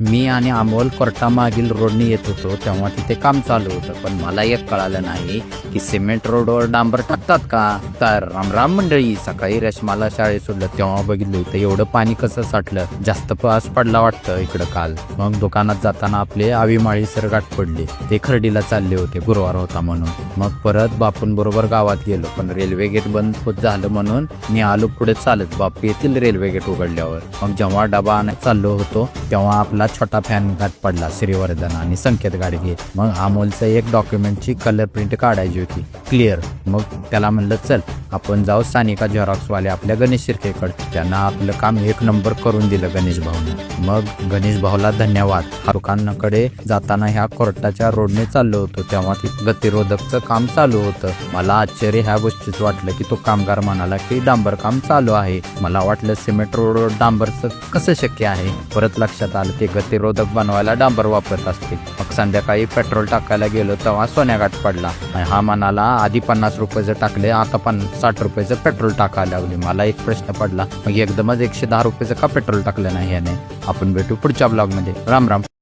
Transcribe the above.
मी आणि अमोल कोर्टामागील रोडने येत होतो तेव्हा तिथे काम चालू होतं. पण मला एक कळालं नाही की सिमेंट रोडवर डांबर टाकतात का? तर रामराम मंडळी सकाळी रेशमाला शाळेत सोडलं तेव्हा बघितलं होतं एवढं पाणी कसं साठलं. जास्त पास पडला वाटतं इकडं काल. मग दुकानात जाताना आपले आवीमाळी सरगाठ पडले. ते खर्डीला चालले होते गुरुवार होता म्हणून. मग परत बापून बरोबर गावात गेलो पण रेल्वे गेट बंद होत झालं म्हणून मी आलो पुढे चालत बापू येतील रेल्वे गेट उघडल्यावर. मग जेव्हा डबा आणत चाललो होतो तेव्हा आपला छोटा फॅन घात पडला श्रीवर्धन आणि संकेत गाडगे. मग अमोलचं एक डॉक्युमेंटची कलर प्रिंट काढायची होती. क्लिअर मग त्याला म्हणलं चल आपण जाऊ सानिका झेरॉक्सवाले आपल्या गणेश शिर्केकडे. त्यांना आपलं काम एक नंबर करून दिलं गणेश भाऊने. मग गणेश भाऊला धन्यवाद. फारुखांकडे जाताना ह्या कोर्टाच्या रोडने चाललो होतो. तेव्हा ते गतिरोधकचं काम चालू होतं. मला आश्चर्य ह्या गोष्टीच वाटलं की तो कामगार म्हणाला की डांबर काम चालू आहे. मला वाटलं सिमेंट रोड डांबरचं कसं शक्य आहे? परत लक्षात आलं ते गतिरोधक बनवायला डांबर वापरत असते मग संध्याकाळी पेट्रोल टाकायला गेलो तेव्हा सोन्याघाट पडला. आणि हा म्हणाला आधी पन्नास रुपयाचं टाकले आता पण साठ रुपयाचं पेट्रोल टाकायला लागली. मला एक प्रश्न पडला. मग एकदमच एकशे दहा रुपयाचं का पेट्रोल टाकलं नाही याने? आपण भेटू पुढच्या ब्लॉगमध्ये. राम राम.